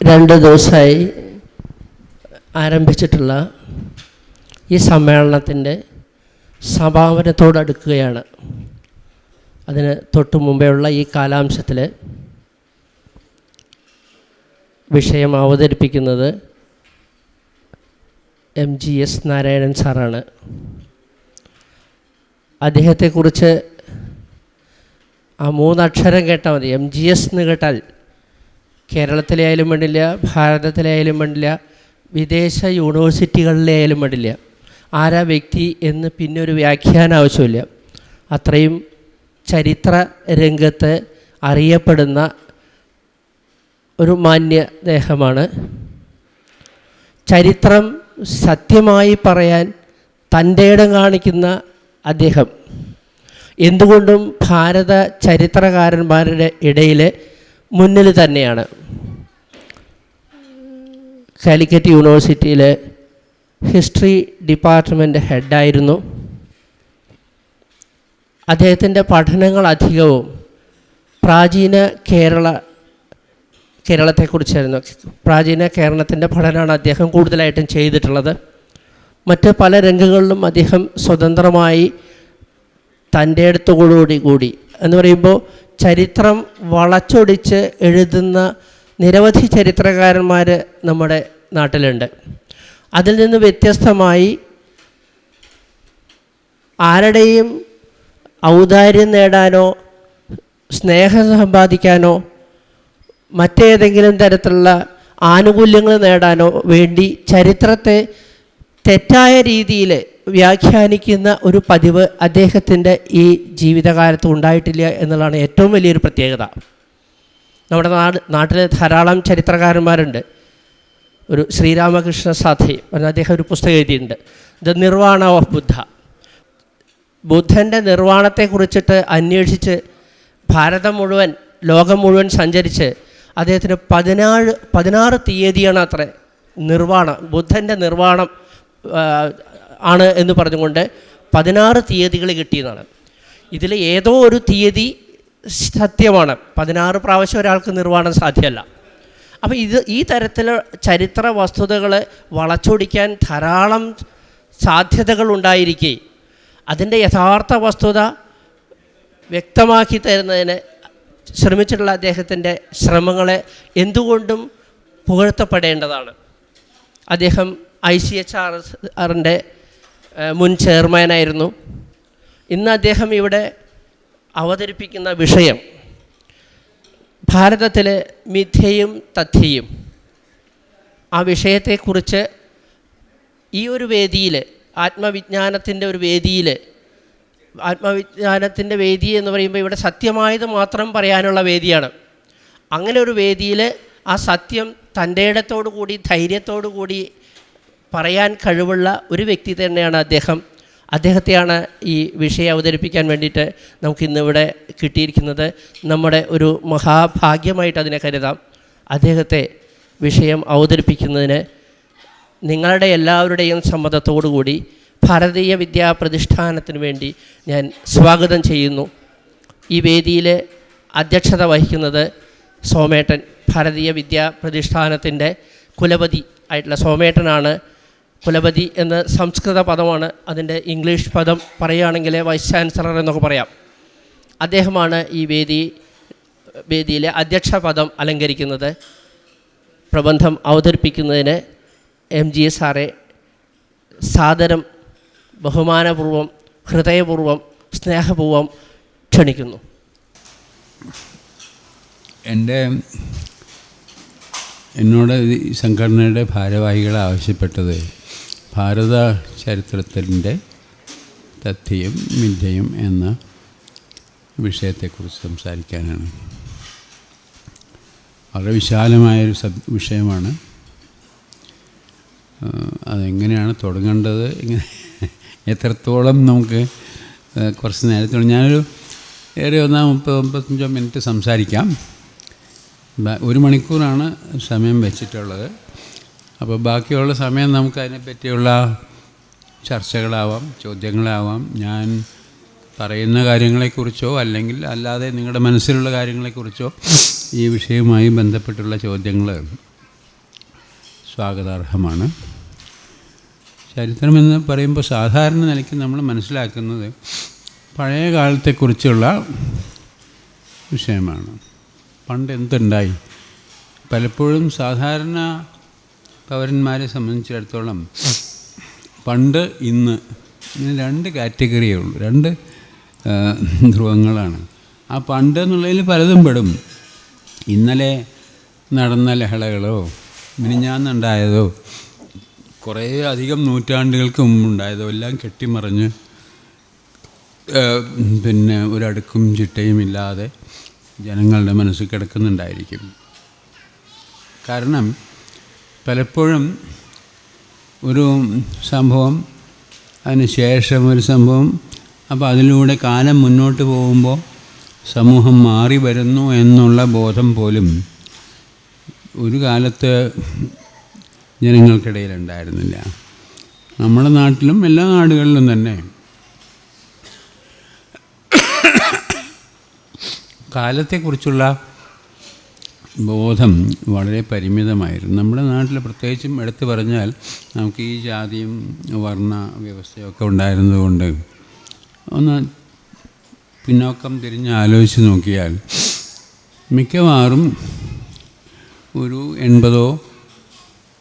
രണ്ട് ദിവസമായി ആരംഭിച്ചിട്ടുള്ള ഈ സമ്മേളനത്തിന്റെ സമാപനത്തോടടുക്കുകയാണ് അതിന് തൊട്ട് മുമ്പെയുള്ള ഈ കാലാംശത്തിൽ വിഷയം അവതരിപ്പിക്കുന്നത് എം ജി എസ് നാരായണൻ സാറാണ്. അദ്ദേഹത്തെക്കുറിച്ച് ആ മൂന്നക്ഷരം കേട്ടാൽ മതി. എം ജി എസ് എന്ന് കേട്ടാൽ കേരളത്തിലെ ആയാലും വേണ്ടില്ല ഭാരതത്തിലെ ആയാലും വേണ്ടില്ല വിദേശ യൂണിവേഴ്സിറ്റികളിലെ ആയാലും വേണ്ടില്ല. ആരാ വ്യക്തി എന്ന് പിന്നെ ഒരു വ്യാഖ്യാനം ആവശ്യമില്ല. അത്രയും ചരിത്ര രംഗത്ത് അറിയപ്പെടുന്ന ഒരു മാന്യ ദേഹമാണ്. ചരിത്രം സത്യമായി പറയാൻ തന്റെ ഇടം കാണിക്കുന്ന അദ്ദേഹം. എന്തുകൊണ്ടും ഭാരത ചരിത്രകാരന്മാരുടെ ഇടയിൽ മുന്നിൽ തന്നെയാണ്. കാലിക്കറ്റ് യൂണിവേഴ്സിറ്റിയിലെ ഹിസ്റ്ററി ഡിപ്പാർട്ട്മെന്റ് ഹെഡായിരുന്നു. അദ്ദേഹത്തിന്റെ പഠനങ്ങൾ അധികവും പ്രാചീന കേരള കേരളത്തെക്കുറിച്ചായിരുന്നു. പ്രാചീന കേരളത്തിന്റെ പഠനമാണ് അദ്ദേഹം കൂടുതലായിട്ടും ചെയ്തിട്ടുള്ളത്. മറ്റ് പല രംഗങ്ങളിലും അദ്ദേഹം സ്വതന്ത്രമായി തന്റെ അടുത്തോടുകൂടി കൂടി എന്ന് പറയുമ്പോൾ ചരിത്രം വളച്ചൊടിച്ച് എഴുതുന്ന നിരവധി ചരിത്രകാരന്മാർ നമ്മുടെ നാട്ടിലുണ്ട്. അതിൽ നിന്ന് വ്യത്യസ്തമായി ആരുടെയും ഔദാര്യം നേടാനോ സ്നേഹം സമ്പാദിക്കാനോ മറ്റേതെങ്കിലും തരത്തിലുള്ള ആനുകൂല്യങ്ങൾ നേടാനോ വേണ്ടി ചരിത്രത്തെ തെറ്റായ രീതിയിൽ വ്യാഖ്യാനിക്കുന്ന ഒരു പതിവ് അദ്ദേഹത്തിന്റെ ഈ ജീവിതകാലത്ത് ഉണ്ടായിട്ടില്ല എന്നുള്ളതാണ് ഏറ്റവും വലിയൊരു പ്രത്യേകത. നമ്മുടെ നാട് നാട്ടിൽ ധാരാളം ചരിത്രകാരന്മാരുണ്ട്. ഒരു ശ്രീരാമകൃഷ്ണ സാധി പറഞ്ഞ അദ്ദേഹം ഒരു പുസ്തകം എഴുതിയിട്ടുണ്ട്. The Nirvana of Buddha. ബുദ്ധന്റെ നിർവാണത്തെക്കുറിച്ചിട്ട് അന്വേഷിച്ച് ഭാരതം മുഴുവൻ ലോകം മുഴുവൻ സഞ്ചരിച്ച് അദ്ദേഹത്തിന് പതിനാറ് പതിനാറ് തീയതിയാണ് അത്ര നിർവാണം ബുദ്ധന്റെ നിർവാണം ആണ് എന്ന് പറഞ്ഞുകൊണ്ട് പതിനാറ് തീയതികൾ കിട്ടിയതാണ്. ഇതിൽ ഏതോ ഒരു തീയതി സത്യമാണ്. പതിനാറ് പ്രാവശ്യം ഒരാൾക്ക് നിർവാണം സാധ്യമല്ല. അപ്പോൾ ഇത് ഈ തരത്തിൽ ചരിത്ര വസ്തുതകൾ വളച്ചൊടിക്കാൻ ധാരാളം സാധ്യതകൾ ഉണ്ടായിരിക്കെ. അതിന്റെ യഥാർത്ഥ വസ്തുത വ്യക്തമാക്കി തരുന്നതിന് ശ്രമിച്ചിട്ടുള്ള അദ്ദേഹത്തിന്റെ ശ്രമങ്ങളെ എന്തുകൊണ്ടും പുകഴ്ത്തപ്പെടേണ്ടതാണ്. അദ്ദേഹം I C H R S ആറിന്റെ മുൻ ചെയർമാനായിരുന്നു ഇന്ന് അദ്ദേഹം ഇവിടെ അവതരിപ്പിക്കുന്ന വിഷയം ഭാരതത്തിലെ മിഥ്യയും തഥ്യയും. ആ വിഷയത്തെക്കുറിച്ച് ഈ ഒരു വേദിയിൽ ആത്മവിജ്ഞാനത്തിന്റെ ഒരു വേദിയിൽ ആത്മവിജ്ഞാനത്തിന്റെ വേദി എന്ന് പറയുമ്പോൾ ഇവിടെ സത്യമായത് മാത്രം പറയാനുള്ള വേദിയാണ്. അങ്ങനെ ഒരു വേദിയിൽ ആ സത്യം തന്റെ ഇടത്തോടു കൂടി ധൈര്യത്തോടു കൂടി പറയാൻ കഴിവുള്ള ഒരു വ്യക്തി തന്നെയാണ് അദ്ദേഹം. അദ്ദേഹത്തെയാണ് ഈ വിഷയം അവതരിപ്പിക്കാൻ വേണ്ടിയിട്ട് നമുക്കിന്നിവിടെ കിട്ടിയിരിക്കുന്നത്. നമ്മുടെ ഒരു മഹാഭാഗ്യമായിട്ട് അതിനെ കരുതാം. അദ്ദേഹത്തെ വിഷയം അവതരിപ്പിക്കുന്നതിന് നിങ്ങളുടെ എല്ലാവരുടെയും സമ്മതത്തോടു കൂടി ഭാരതീയ വിദ്യാപ്രതിഷ്ഠാനത്തിന് വേണ്ടി ഞാൻ സ്വാഗതം ചെയ്യുന്നു. ഈ വേദിയിൽ അധ്യക്ഷത വഹിക്കുന്നത് സോമേട്ടൻ ഭാരതീയ വിദ്യാ പ്രതിഷ്ഠാനത്തിന്റെ കുലപതി ആയിട്ടുള്ള സോമേട്ടനാണ്. കുലപതി എന്ന സംസ്കൃത പദമാണ് അതിന്റെ ഇംഗ്ലീഷ് പദം പറയുകയാണെങ്കിൽ വൈസ് ചാൻസലർ എന്നൊക്കെ പറയാം. അദ്ദേഹമാണ് ഈ വേദി വേദിയിലെ അധ്യക്ഷ പദം അലങ്കരിക്കുന്നത്. പ്രബന്ധം അവതരിപ്പിക്കുന്നതിന് എം ജി എസ് സാറെ സാദരം ബഹുമാനപൂർവം ഹൃദയപൂർവം സ്നേഹപൂർവം ക്ഷണിക്കുന്നു. എന്റെ എന്നോട് ഈ സംഘടനയുടെ ഭാരവാഹികളെ ആവശ്യപ്പെട്ടത് ഭാരത ചരിത്രത്തിന്റെ തഥ്യയും മിഥ്യയും എന്ന വിഷയത്തെക്കുറിച്ച് സംസാരിക്കാനാണ്. വളരെ വിശാലമായൊരു സബ് വിഷയമാണ്. അതെങ്ങനെയാണ് തുടങ്ങേണ്ടത്? എങ്ങനെ എത്രത്തോളം നമുക്ക് കുറച്ച് നേരത്തോളം ഞാനൊരു ഏറെ ഒന്നാം മുപ്പത് മുപ്പത്തഞ്ചോ മിനിറ്റ് സംസാരിക്കാം. ഒരു മണിക്കൂറാണ് സമയം വെച്ചിട്ടുള്ളത്. അപ്പോൾ ബാക്കിയുള്ള സമയം നമുക്ക് അതിനെപ്പറ്റിയുള്ള ചർച്ചകളാവാം ചോദ്യങ്ങളാവാം. ഞാൻ പറയുന്ന കാര്യങ്ങളെക്കുറിച്ചോ അല്ലെങ്കിൽ അല്ലാതെ നിങ്ങളുടെ മനസ്സിലുള്ള കാര്യങ്ങളെക്കുറിച്ചോ ഈ വിഷയവുമായി ബന്ധപ്പെട്ടുള്ള ചോദ്യങ്ങൾ സ്വാഗതാർഹമാണ്. ചരിത്രമെന്ന് പറയുമ്പോൾ സാധാരണ നിലയ്ക്ക് നമ്മൾ മനസ്സിലാക്കുന്നത് പഴയ കാലത്തെക്കുറിച്ചുള്ള വിഷയമാണ്. പണ്ട് എന്തുണ്ടായി? പലപ്പോഴും സാധാരണ പൗരന്മാരെ സംബന്ധിച്ചിടത്തോളം പണ്ട് ഇന്ന് ഇങ്ങനെ രണ്ട് കാറ്റഗറിയേ ഉള്ളൂ. രണ്ട് ധ്രുവങ്ങളാണ്. ആ പണ്ട് എന്നുള്ളതിൽ പലതും പെടും. ഇന്നലെ നടന്ന ലഹളകളോ മിനിഞ്ഞാന്നുണ്ടായതോ കുറേ അധികം നൂറ്റാണ്ടുകൾക്ക് മുമ്പുണ്ടായതോ എല്ലാം കെട്ടിമറിഞ്ഞ് പിന്നെ ഒരടുക്കും ചിട്ടയും ഇല്ലാതെ ജനങ്ങളുടെ മനസ്സിൽ കിടക്കുന്നുണ്ടായിരിക്കും. കാരണം പലപ്പോഴും ഒരു സംഭവം അതിന് ശേഷം ഒരു സംഭവം അപ്പോൾ അതിലൂടെ കാലം മുന്നോട്ട് പോകുമ്പോൾ സമൂഹം മാറി വരുന്നു എന്നുള്ള ബോധം പോലും ഒരു കാലത്ത് ജനങ്ങൾക്കിടയിലുണ്ടായിരുന്നില്ല. നമ്മുടെ നാട്ടിലും എല്ലാ നാടുകളിലും തന്നെ കാലത്തെക്കുറിച്ചുള്ള ബോധം വളരെ പരിമിതമായിരുന്നു. നമ്മുടെ നാട്ടിൽ പ്രത്യേകിച്ചും എടുത്തു പറഞ്ഞാൽ നമുക്ക് ഈ ജാതിയും വർണ വ്യവസ്ഥയൊക്കെ ഉണ്ടായിരുന്നതുകൊണ്ട് ഒന്ന് പിന്നോക്കം തിരിഞ്ഞ് ആലോചിച്ച് നോക്കിയാൽ മിക്കവാറും ഒരു എൺപതോ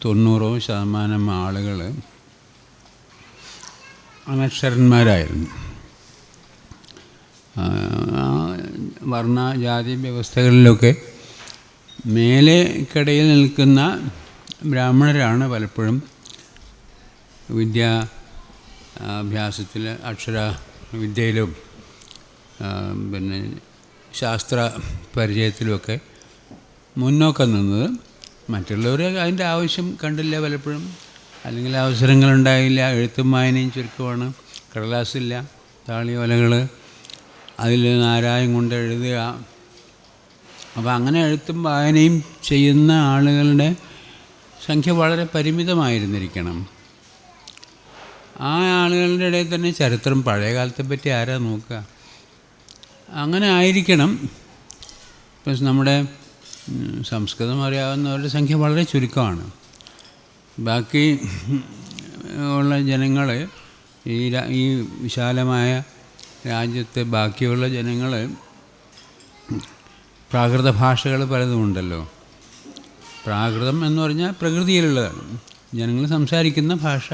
തൊണ്ണൂറോ ശതമാനം ആളുകൾ അനക്ഷരന്മാരായിരുന്നു. വർണ ജാതി വ്യവസ്ഥകളിലൊക്കെ മേലെ കടയിൽ നിൽക്കുന്ന ബ്രാഹ്മണരാണ് പലപ്പോഴും വിദ്യാ അഭ്യാസത്തിൽ അക്ഷര വിദ്യയിലും പിന്നെ ശാസ്ത്ര പരിചയത്തിലുമൊക്കെ മുന്നോക്കം നിന്നത്. മറ്റുള്ളവർ അതിന്റെ ആവശ്യം കണ്ടില്ല പലപ്പോഴും. അല്ലെങ്കിൽ അവസരങ്ങളുണ്ടായില്ല. എഴുത്തും വായനയും ചുരുക്കമാണ്. കടലാസില്ല താളിയോലകൾ അതിൽ നാരായം കൊണ്ട് എഴുതുക അപ്പോൾ അങ്ങനെ എഴുത്തും വായനയും ചെയ്യുന്ന ആളുകളുടെ സംഖ്യ വളരെ പരിമിതമായിരുന്നിരിക്കണം. ആ ആളുകളുടെ ഇടയിൽ തന്നെ ചരിത്രം പഴയ കാലത്തെ പറ്റി ആരാ നോക്കുക? അങ്ങനെ ആയിരിക്കണം. ഇപ്പം നമ്മുടെ സംസ്കൃതം അറിയാവുന്നവരുടെ സംഖ്യ വളരെ ചുരുക്കമാണ്. ബാക്കി ഉള്ള ജനങ്ങൾ ഈ ഈ വിശാലമായ രാജ്യത്തെ ബാക്കിയുള്ള ജനങ്ങൾ പ്രാകൃത ഭാഷകൾ പലതും ഉണ്ടല്ലോ. പ്രാകൃതം എന്ന് പറഞ്ഞാൽ പ്രകൃതിയിലുള്ളതാണ്. ജനങ്ങൾ സംസാരിക്കുന്ന ഭാഷ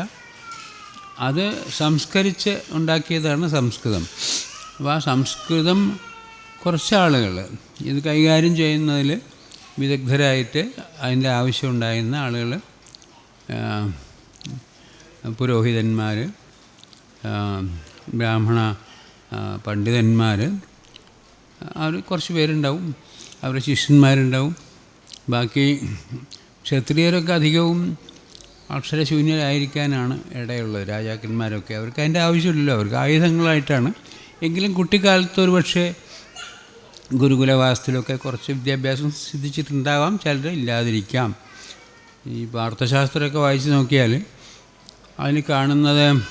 അത് സംസ്കരിച്ച് ഉണ്ടാക്കിയതാണ് സംസ്കൃതം. അപ്പോൾ ആ സംസ്കൃതം കുറച്ച് ആളുകൾ ഇത് കൈകാര്യം ചെയ്യുന്നതിൽ വിദഗ്ധരായിട്ട് അതിന്റെ ആവശ്യം ഉണ്ടായിരുന്ന ആളുകൾ പുരോഹിതന്മാർ ബ്രാഹ്മണ പണ്ഡിതന്മാർ അവർ കുറച്ച് പേരുണ്ടാവും. അവരുടെ ശിഷ്യന്മാരുണ്ടാവും. ബാക്കി ക്ഷത്രിയരൊക്കെ അധികവും അക്ഷരശൂന്യരായിരിക്കാനാണ് ഇടയുള്ളത്. രാജാക്കന്മാരൊക്കെ. അവർക്ക് അതിന്റെ ആവശ്യമില്ലല്ലോ. അവർക്ക് ആയുധങ്ങളായിട്ടാണ്. എങ്കിലും കുട്ടിക്കാലത്ത് ഒരു പക്ഷേ ഗുരുകുലവാസത്തിലൊക്കെ കുറച്ച് വിദ്യാഭ്യാസം സിദ്ധിച്ചിട്ടുണ്ടാവാം. ചിലർ ഇല്ലാതിരിക്കാം. ഈ വാർത്തശാസ്ത്രമൊക്കെ വായിച്ച് നോക്കിയാൽ അതിൽ കാണുന്നത്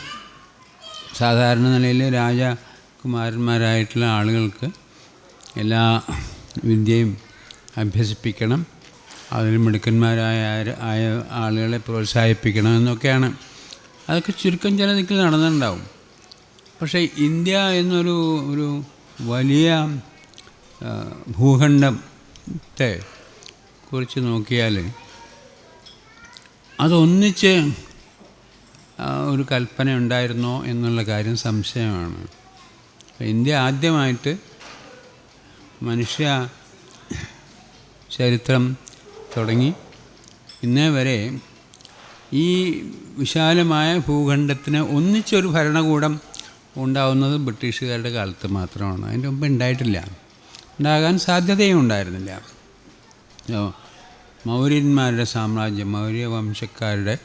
സാധാരണ നിലയിൽ രാജകുമാരന്മാരായിട്ടുള്ള ആളുകൾക്ക് എല്ലാ വിദ്യയും അഭ്യസിപ്പിക്കണം. അതിന് മിടുക്കന്മാരായ ആയ ആളുകളെ പ്രോത്സാഹിപ്പിക്കണം എന്നൊക്കെയാണ്. അതൊക്കെ ചുരുക്കം ചില ദിക്കിൽ നടന്നിട്ടുണ്ടാവും. പക്ഷേ ഇന്ത്യ എന്നൊരു ഒരു വലിയ ഭൂഖണ്ഡത്തെ കുറിച്ച് നോക്കിയാൽ അതൊന്നിച്ച് ഒരു കൽപ്പന ഉണ്ടായിരുന്നോ എന്നുള്ള കാര്യം സംശയമാണ്. ഇന്ത്യ ആദ്യമായിട്ട് മനുഷ്യ ചരിത്രം തുടങ്ങി. ഇന്നേ വരെ ഈ വിശാലമായ ഭൂഖണ്ഡത്തിന് ഒന്നിച്ചൊരു ഭരണകൂടം ഉണ്ടാവുന്നത് ബ്രിട്ടീഷുകാരുടെ കാലത്ത് മാത്രമാണ്. അതിന്റെ മുമ്പ് ഉണ്ടായിട്ടില്ല. ഉണ്ടാകാൻ സാധ്യതയും ഉണ്ടായിരുന്നില്ല. മൗര്യന്മാരുടെ സാമ്രാജ്യം മൗര്യ വംശക്കാരുടെ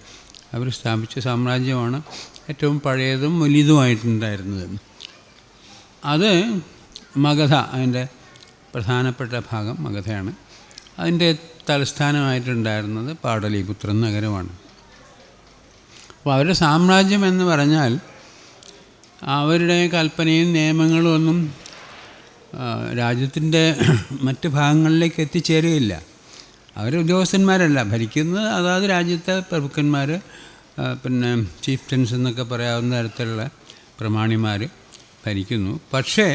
അവർ സ്ഥാപിച്ച സാമ്രാജ്യമാണ് ഏറ്റവും പഴയതും വലിയതുമായിട്ടുണ്ടായിരുന്നത് അത് മഗധ അതിന്റെ പ്രധാനപ്പെട്ട ഭാഗം മഗധയാണ്. അതിന്റെ തലസ്ഥാനമായിട്ടുണ്ടായിരുന്നത് പാടലീപുത്രൻ നഗരമാണ്. അപ്പോൾ അവരുടെ സാമ്രാജ്യം എന്ന് പറഞ്ഞാൽ അവരുടെ കൽപ്പനയും നിയമങ്ങളും ഒന്നും രാജ്യത്തിന്റെ മറ്റ് ഭാഗങ്ങളിലേക്ക് എത്തിച്ചേരുകയില്ല. അവർ ഉദ്യോഗസ്ഥന്മാരല്ല. ഭരിക്കുന്നത് അതാത് രാജ്യത്തെ പ്രഭുക്കന്മാർ പിന്നെ ചീഫ് ചീഫ്റ്റൻസ് എന്നൊക്കെ പറയാവുന്ന തരത്തിലുള്ള പ്രമാണിമാർ ഭരിക്കുന്നു. പക്ഷേ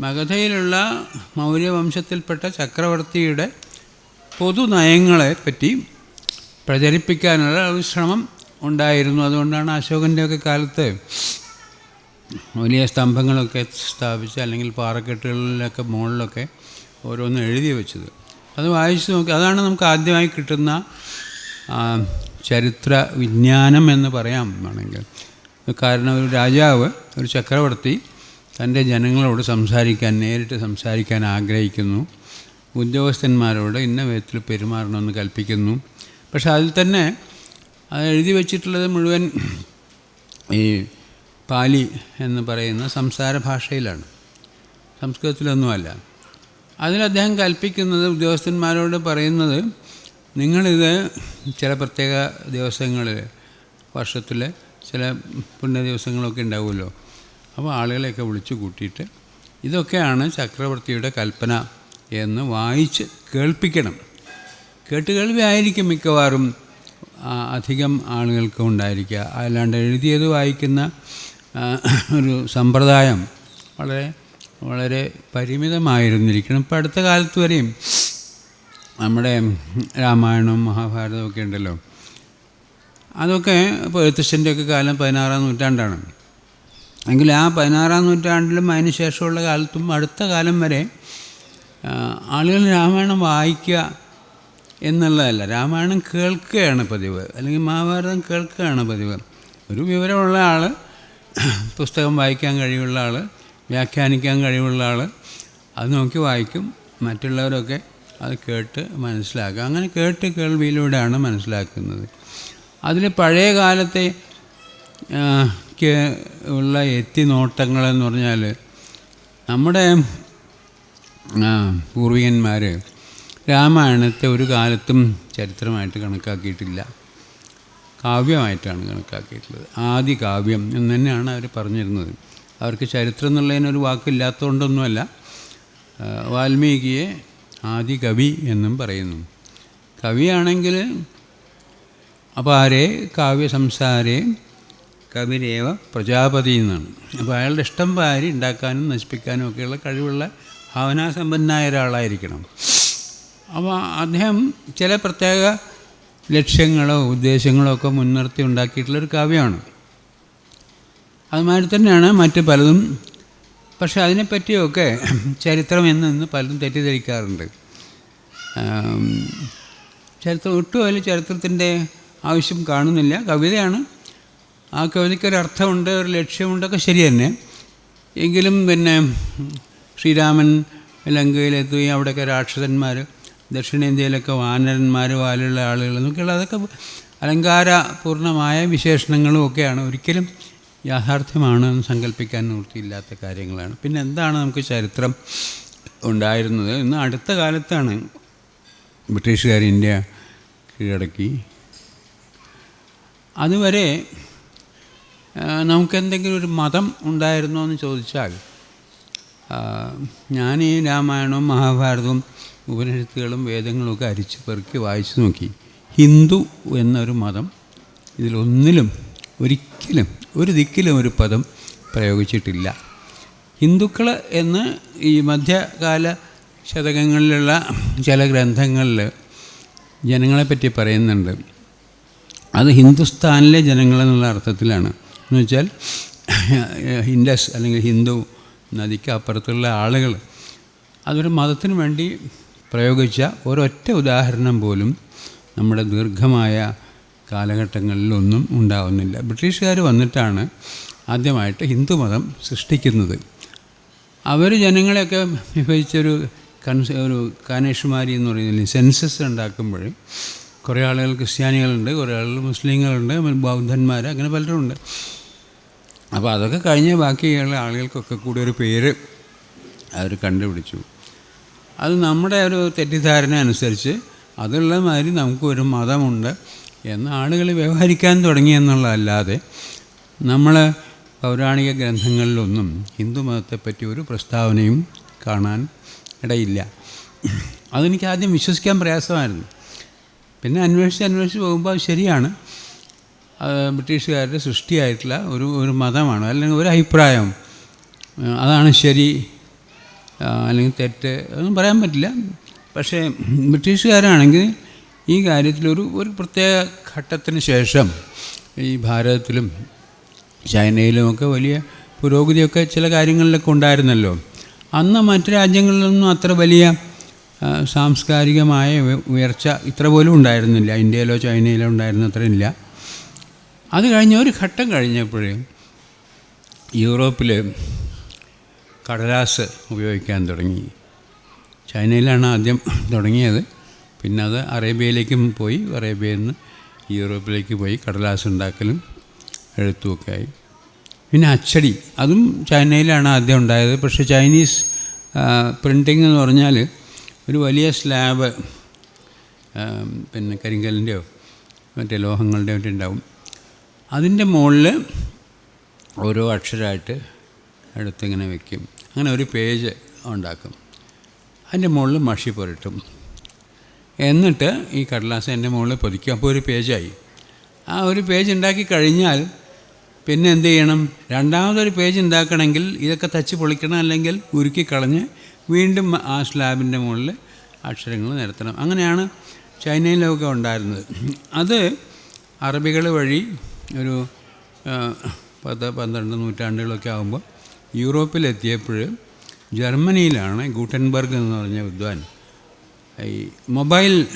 മഗധയിലുള്ള മൗര്യവംശത്തിൽപ്പെട്ട ചക്രവർത്തിയുടെ പൊതുനയങ്ങളെ പറ്റി പ്രചരിപ്പിക്കാനുള്ള ഒരു ശ്രമം ഉണ്ടായിരുന്നു. അതുകൊണ്ടാണ് അശോകന്റെയൊക്കെ കാലത്ത് വലിയ സ്തംഭങ്ങളൊക്കെ സ്ഥാപിച്ച് അല്ലെങ്കിൽ പാറക്കെട്ടുകളിലൊക്കെ മുകളിലൊക്കെ ഓരോന്ന് എഴുതി വെച്ചത്. അത് വായിച്ച് നോക്കി അതാണ് നമുക്ക് ആദ്യമായി കിട്ടുന്ന ചരിത്ര വിജ്ഞാനം എന്ന് പറയാം വേണമെങ്കിൽ. കാരണം ഒരു രാജാവ് ഒരു ചക്രവർത്തി തന്റെ ജനങ്ങളോട് സംസാരിക്കാൻ നേരിട്ട് സംസാരിക്കാൻ ആഗ്രഹിക്കുന്നു. ഉദ്യോഗസ്ഥന്മാരോട് ഇന്ന വിധത്തിൽ പെരുമാറണമെന്ന് കൽപ്പിക്കുന്നു. പക്ഷെ അതിൽ തന്നെ അത് എഴുതി വച്ചിട്ടുള്ളത് മുഴുവൻ ഈ പാലി എന്ന് പറയുന്ന സംസാര ഭാഷയിലാണ്. സംസ്കൃതത്തിലൊന്നുമല്ല. അതിൽ അദ്ദേഹം കൽപ്പിക്കുന്നത് ഉദ്യോഗസ്ഥന്മാരോട് പറയുന്നത് നിങ്ങളിത് ചില പ്രത്യേക ദിവസങ്ങളിൽ വർഷത്തിൽ ചില പുണ്യ ദിവസങ്ങളൊക്കെ ഉണ്ടാവുമല്ലോ. അപ്പോൾ ആളുകളെയൊക്കെ വിളിച്ചു കൂട്ടിയിട്ട് ഇതൊക്കെയാണ് ചക്രവർത്തിയുടെ കൽപ്പന എന്ന് വായിച്ച് കേൾപ്പിക്കണം. കേട്ടുകേൾവി ആയിരിക്കും മിക്കവാറും അധികം ആളുകൾക്ക് ഉണ്ടായിരിക്കുക. അല്ലാണ്ട് എഴുതിയത് വായിക്കുന്ന ഒരു സമ്പ്രദായം വളരെ വളരെ പരിമിതമായിരുന്നിരിക്കണം. ഇപ്പോൾ അടുത്ത കാലത്ത് വരെയും നമ്മുടെ രാമായണവും മഹാഭാരതവും ഒക്കെ ഉണ്ടല്ലോ. അതൊക്കെ ഇപ്പോൾ എഴുത്തച്ഛന്റെയൊക്കെ കാലം പതിനാറാം നൂറ്റാണ്ടാണ്. എങ്കിൽ ആ പതിനാറാം നൂറ്റാണ്ടിലും അതിന് ശേഷമുള്ള കാലത്തും അടുത്ത കാലം വരെ ആളുകൾ രാമായണം വായിക്കുക എന്നുള്ളതല്ല. രാമായണം കേൾക്കുകയാണ് പതിവ്. അല്ലെങ്കിൽ മഹാഭാരതം കേൾക്കുകയാണ് പതിവ്. ഒരു വിവരമുള്ള ആൾ പുസ്തകം വായിക്കാൻ കഴിവുള്ള ആൾ വ്യാഖ്യാനിക്കാൻ കഴിവുള്ള ആൾ അത് നോക്കി വായിക്കും. മറ്റുള്ളവരൊക്കെ അത് കേട്ട് മനസ്സിലാക്കുക അങ്ങനെ കേട്ട് കേൾവിയിലൂടെയാണ് മനസ്സിലാക്കുന്നത്. അതിൽ പഴയ കാലത്തെ ആ, ക്ക് ഉള്ള എത്തിനോട്ടങ്ങളെന്ന് പറഞ്ഞാൽ നമ്മുടെ പൂർവികന്മാർ രാമായണത്തെ ഒരു കാലത്തും ചരിത്രമായിട്ട് കണക്കാക്കിയിട്ടില്ല. കാവ്യമായിട്ടാണ് കണക്കാക്കിയിട്ടുള്ളത്. ആദ്യ കാവ്യം എന്ന് തന്നെയാണ് അവർ പറഞ്ഞിരുന്നത്. അവർക്ക് ചരിത്രം എന്നുള്ളതിനൊരു വാക്കില്ലാത്തതുകൊണ്ടൊന്നുമല്ല വാൽമീകിയെ ആദ്യ കവി എന്നും പറയുന്നു. കവിയാണെങ്കിൽ കാവ്യ കാവ്യസംസാരേ കവിരേവ പ്രജാപതി എന്നാണ്. അപ്പോൾ അയാളുടെ ഇഷ്ടം വാരി ഉണ്ടാക്കാനും നശിപ്പിക്കാനും ഒക്കെയുള്ള കഴിവുള്ള ഭാവനാസമ്പന്നായ ഒരാളായിരിക്കണം അപ്പോൾ അദ്ദേഹം ചില പ്രത്യേക ലക്ഷ്യങ്ങളോ ഉദ്ദേശങ്ങളോ ഒക്കെ മുൻനിർത്തി ഉണ്ടാക്കിയിട്ടുള്ളൊരു കാവ്യമാണ് അതുമാതിരി തന്നെയാണ് മറ്റ് പലതും. പക്ഷെ അതിനെപ്പറ്റിയൊക്കെ ചരിത്രം എന്ന് പലതും തെറ്റിദ്ധരിക്കാറുണ്ട്. ചരിത്രം ഒട്ടും അതിൽ ചരിത്രത്തിന്റെ ആവശ്യം കാണുന്നില്ല. കവിതയാണ് ആ കവിതയ്ക്കൊരർത്ഥമുണ്ട് ഒരു ലക്ഷ്യമുണ്ടൊക്കെ ശരി തന്നെ. എങ്കിലും പിന്നെ ശ്രീരാമൻ ലങ്കയിലെത്തുകയും അവിടെയൊക്കെ രാക്ഷസന്മാർ ദക്ഷിണേന്ത്യയിലൊക്കെ വാനരന്മാർ വാലുള്ള ആളുകൾ എന്നൊക്കെയുള്ള അതൊക്കെ അലങ്കാരപൂർണമായ വിശേഷണങ്ങളും ഒക്കെയാണ്. ഒരിക്കലും യാഥാർത്ഥ്യമാണ് എന്ന് സങ്കല്പിക്കാൻ നിവൃത്തിയില്ലാത്ത കാര്യങ്ങളാണ്. പിന്നെ എന്താണ് നമുക്ക് ചരിത്രം ഉണ്ടായിരുന്നത്? ഇന്ന് അടുത്ത കാലത്താണ് ബ്രിട്ടീഷുകാർ ഇന്ത്യ കീഴടക്കി. അതുവരെ നമുക്കെന്തെങ്കിലും ഒരു മതം ഉണ്ടായിരുന്നോ എന്ന് ചോദിച്ചാൽ ഞാൻ ഈ രാമായണവും മഹാഭാരതവും ഉപനിഷത്തുകളും വേദങ്ങളും ഒക്കെ അരിച്ചു പെറുക്കി വായിച്ചു നോക്കി. ഹിന്ദു എന്നൊരു മതം ഇതിലൊന്നിലും ഒരിക്കലും ഒരു ദിക്കിലും ഒരു പദം പ്രയോഗിച്ചിട്ടില്ല. ഹിന്ദുക്കൾ എന്ന് ഈ മധ്യകാല ശതകങ്ങളിലുള്ള ചില ഗ്രന്ഥങ്ങളിൽ ജനങ്ങളെപ്പറ്റി പറയുന്നുണ്ട്. അത് ഹിന്ദുസ്ഥാനിലെ ജനങ്ങളെന്നുള്ള അർത്ഥത്തിലാണ്. എന്ന് വെച്ചാൽ ഹിൻഡസ് അല്ലെങ്കിൽ ഹിന്ദു നദിക്ക് അപ്പുറത്തുള്ള ആളുകൾ അതൊരു മതത്തിന് വേണ്ടി പ്രയോഗിച്ച ഒരൊറ്റ ഉദാഹരണം പോലും നമ്മുടെ ദീർഘമായ കാലഘട്ടങ്ങളിലൊന്നും ഉണ്ടാവുന്നില്ല. ബ്രിട്ടീഷുകാർ വന്നിട്ടാണ് ആദ്യമായിട്ട് ഹിന്ദു മതം സൃഷ്ടിക്കുന്നത്. അവർ ജനങ്ങളെയൊക്കെ വിഭജിച്ചൊരു കൺസ് ഒരു കാനേഷുമാരി എന്ന് പറയുന്നില്ല സെൻസസ് ഉണ്ടാക്കുമ്പോൾ കുറേ ആളുകൾ ക്രിസ്ത്യാനികളുണ്ട് കുറേ ആളുകൾ മുസ്ലിങ്ങളുണ്ട് ബൗദ്ധന്മാർ അങ്ങനെ പലരുമുണ്ട് അപ്പോൾ അതൊക്കെ കഴിഞ്ഞ് ബാക്കിയുള്ള ആളുകൾക്കൊക്കെ കൂടി ഒരു പേര് അവർ കണ്ടുപിടിച്ചു. അത് നമ്മുടെ ഒരു തെറ്റിദ്ധാരണ അനുസരിച്ച് അതുള്ള മാതിരി നമുക്കൊരു മതമുണ്ട് എന്ന് ആളുകൾ വ്യവഹരിക്കാൻ തുടങ്ങി എന്നുള്ളതല്ലാതെ നമ്മൾ പൗരാണിക ഗ്രന്ഥങ്ങളിലൊന്നും ഹിന്ദു മതത്തെപ്പറ്റി ഒരു പ്രസ്താവനയും കാണാൻ ഇടയില്ല. അതെനിക്ക് ആദ്യം വിശ്വസിക്കാൻ പ്രയാസമായിരുന്നു. പിന്നെ അന്വേഷിച്ച് അന്വേഷിച്ച് പോകുമ്പോൾ അത് ശരിയാണ്. ബ്രിട്ടീഷുകാരുടെ സൃഷ്ടിയായിട്ടുള്ള ഒരു ഒരു മതമാണ്. അല്ലെങ്കിൽ ഒരു അഭിപ്രായം. അതാണ് ശരി അല്ലെങ്കിൽ തെറ്റ് അതൊന്നും പറയാൻ പറ്റില്ല. പക്ഷേ ബ്രിട്ടീഷുകാരാണെങ്കിൽ ഈ കാര്യത്തിലൊരു ഒരു പ്രത്യേക ഘട്ടത്തിന് ശേഷം ഈ ഭാരതത്തിലും ചൈനയിലുമൊക്കെ വലിയ പുരോഗതിയൊക്കെ ചില കാര്യങ്ങളിലൊക്കെ ഉണ്ടായിരുന്നല്ലോ. അന്ന് മറ്റു രാജ്യങ്ങളിലൊന്നും അത്ര വലിയ സാംസ്കാരികമായ ഉയർച്ച ഇത്ര പോലും ഉണ്ടായിരുന്നില്ല. ഇന്ത്യയിലോ ചൈനയിലോ ഉണ്ടായിരുന്ന അത്രയില്ല അത് കഴിഞ്ഞ ഒരു ഘട്ടം കഴിഞ്ഞപ്പോഴേ യൂറോപ്പിൽ കടലാസ് ഉപയോഗിക്കാൻ തുടങ്ങി. ചൈനയിലാണ് ആദ്യം തുടങ്ങിയത്. പിന്നെ അത് അറേബ്യയിലേക്കും പോയി. അറേബ്യയിൽ നിന്ന് യൂറോപ്പിലേക്ക് പോയി കടലാസ് ഉണ്ടാക്കലും എഴുത്തുമൊക്കെ ആയി. പിന്നെ അച്ചടി. അതും ചൈനയിലാണ് ആദ്യം ഉണ്ടായത്. പക്ഷേ ചൈനീസ് പ്രിന്റിങ് എന്ന് പറഞ്ഞാൽ ഒരു വലിയ സ്ലാബ് പിന്നെ കരിങ്കലിന്റെയോ മറ്റേ ലോഹങ്ങളുടെയോ മറ്റേ ഉണ്ടാവും. അതിന്റെ മുകളിൽ ഓരോ അക്ഷരമായിട്ട് എടുത്തിങ്ങനെ വെക്കും. അങ്ങനെ ഒരു പേജ് ഉണ്ടാക്കും. അതിന്റെ മുകളിൽ മഷി പുരട്ടും. എന്നിട്ട് ഈ കടലാസ് എന്റെ മുകളിൽ പൊതിക്കും. അപ്പോൾ ഒരു പേജായി. ആ ഒരു പേജ് ഉണ്ടാക്കി കഴിഞ്ഞാൽ പിന്നെ എന്ത് ചെയ്യണം? രണ്ടാമതൊരു പേജ് ഉണ്ടാക്കണമെങ്കിൽ ഇതൊക്കെ തച്ച് പൊളിക്കണം അല്ലെങ്കിൽ ഉരുക്കി കളഞ്ഞ് വീണ്ടും ആ സ്ലാബിന്റെ മുകളിൽ അക്ഷരങ്ങൾ നിരത്തണം. അങ്ങനെയാണ് ചൈനയിലൊക്കെ ഉണ്ടായിരുന്നത്. അത് അറബികൾ വഴി ഒരു പത്ത് പന്ത്രണ്ട് നൂറ്റാണ്ടുകളൊക്കെ ആകുമ്പോൾ യൂറോപ്പിലെത്തിയപ്പോൾ ജർമ്മനിയിലാണ് ഗൂട്ടൻബർഗ് എന്ന് പറഞ്ഞ വിദ്വാൻ ഈ മൊബൈൽ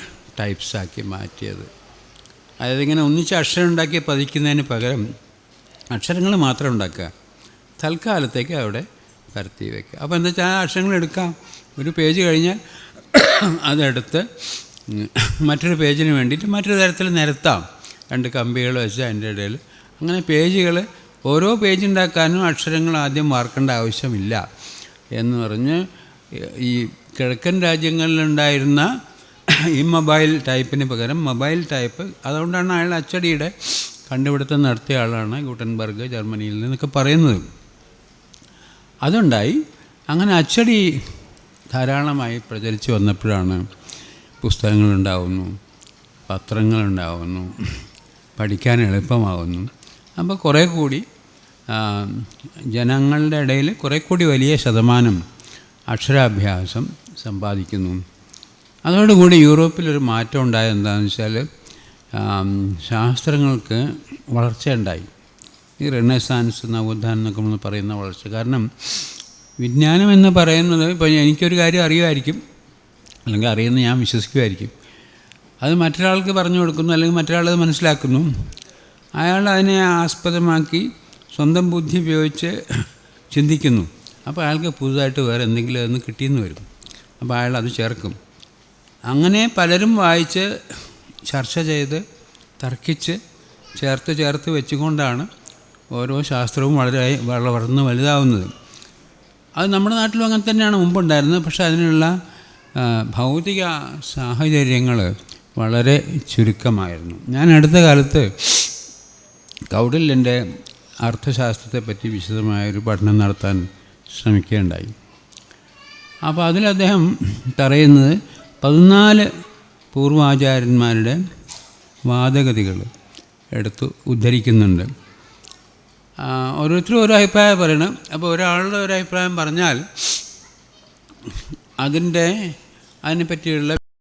ടൈപ്സാക്കി മാറ്റിയത്. അതായത് ഇങ്ങനെ ഒന്നിച്ച് അക്ഷരം ഉണ്ടാക്കി പതിക്കുന്നതിന് പകരം അക്ഷരങ്ങൾ മാത്രം ഉണ്ടാക്കുക. തൽക്കാലത്തേക്ക് അവിടെ പരത്തി വയ്ക്കുക അപ്പോൾ എന്താ വെച്ചാൽ ആ അക്ഷരങ്ങൾ എടുക്കാം. ഒരു പേജ് കഴിഞ്ഞാൽ അതെടുത്ത് മറ്റൊരു പേജിന് വേണ്ടിയിട്ട് മറ്റൊരു തരത്തിൽ നിരത്താം. രണ്ട് കമ്പികൾ വെച്ച് അതിന്റെ ഇടയിൽ. അങ്ങനെ പേജുകൾ ഓരോ പേജ് ഉണ്ടാക്കാനും അക്ഷരങ്ങൾ ആദ്യം മാർക്കേണ്ട ആവശ്യമില്ല എന്ന് പറഞ്ഞ് ഈ കിഴക്കൻ രാജ്യങ്ങളിലുണ്ടായിരുന്ന ഈ മൊബൈൽ ടൈപ്പിന് പകരം മൊബൈൽ ടൈപ്പ് അതുകൊണ്ടാണ് അയാൾ അച്ചടിയുടെ കണ്ടുപിടുത്തം നടത്തിയ ആളാണ് ഗുട്ടൻബർഗ് ജർമ്മനിയിൽ നിന്നൊക്കെ പറയുന്നത്. അതുണ്ടായി. അങ്ങനെ അച്ചടി ധാരാളമായി പ്രചരിച്ചു വന്നപ്പോഴാണ് പുസ്തകങ്ങളുണ്ടാവുന്നു പത്രങ്ങളുണ്ടാവുന്നു പഠിക്കാൻ എളുപ്പമാവുന്നു. അപ്പോൾ കുറേ കൂടി ജനങ്ങളുടെ ഇടയിൽ കുറേ കൂടി വലിയ ശതമാനം അക്ഷരാഭ്യാസം സമ്പാദിക്കുന്നു. അതോടുകൂടി യൂറോപ്പിലൊരു മാറ്റം ഉണ്ടായത് എന്താണെന്ന് വെച്ചാൽ ശാസ്ത്രങ്ങൾക്ക് വളർച്ചയുണ്ടായി ഈ റെണസാൻസ് നവോത്ഥാനം എന്നൊക്കെ നമ്മൾ പറയുന്ന വളർച്ച. കാരണം വിജ്ഞാനം എന്ന് പറയുന്നത് ഇപ്പം എനിക്കൊരു കാര്യം അറിയുമായിരിക്കും. അല്ലെങ്കിൽ അറിയുന്ന ഞാൻ വിശ്വസിക്കുമായിരിക്കും. അത് മറ്റൊരാൾക്ക് പറഞ്ഞു കൊടുക്കുന്നു അല്ലെങ്കിൽ മറ്റൊരാളത് മനസ്സിലാക്കുന്നു. അയാൾ അതിനെ ആസ്പദമാക്കി സ്വന്തം ബുദ്ധി ഉപയോഗിച്ച് ചിന്തിക്കുന്നു. അപ്പോൾ അയാൾക്ക് പുതുതായിട്ട് വേറെ എന്തെങ്കിലും അതൊന്ന് കിട്ടിയെന്ന് വരും. അപ്പോൾ അയാൾ അത് ചേർക്കും. അങ്ങനെ പലരും വായിച്ച് ചർച്ച ചെയ്ത് തർക്കിച്ച് ചേർത്ത് ചേർത്ത് വെച്ചുകൊണ്ടാണ് ഓരോ ശാസ്ത്രവും വളരെ വളർന്ന് വലുതാവുന്നത്. അത് നമ്മുടെ നാട്ടിലും അങ്ങനെ തന്നെയാണ് മുമ്പുണ്ടായിരുന്നത്. പക്ഷേ അതിനുള്ള ഭൗതിക സാഹചര്യങ്ങൾ വളരെ ചുരുക്കമായിരുന്നു. ഞാൻ അടുത്ത കാലത്ത് കൗടില്യന്റെ അർത്ഥശാസ്ത്രത്തെപ്പറ്റി വിശദമായൊരു പഠനം നടത്താൻ ശ്രമിക്കുകയുണ്ടായി. അപ്പോൾ അതിൽ അദ്ദേഹം പറയുന്നത് പതിനാല് പൂർവാചാര്യന്മാരുടെ വാദഗതികൾ എടുത്ത് ഉദ്ധരിക്കുന്നുണ്ട്. ഓരോരുത്തരും ഓരോ അഭിപ്രായം പറയണം. അപ്പോൾ ഒരാളുടെ ഒരു അഭിപ്രായം പറഞ്ഞാൽ അതിന്റെ അതിനെപ്പറ്റിയുള്ള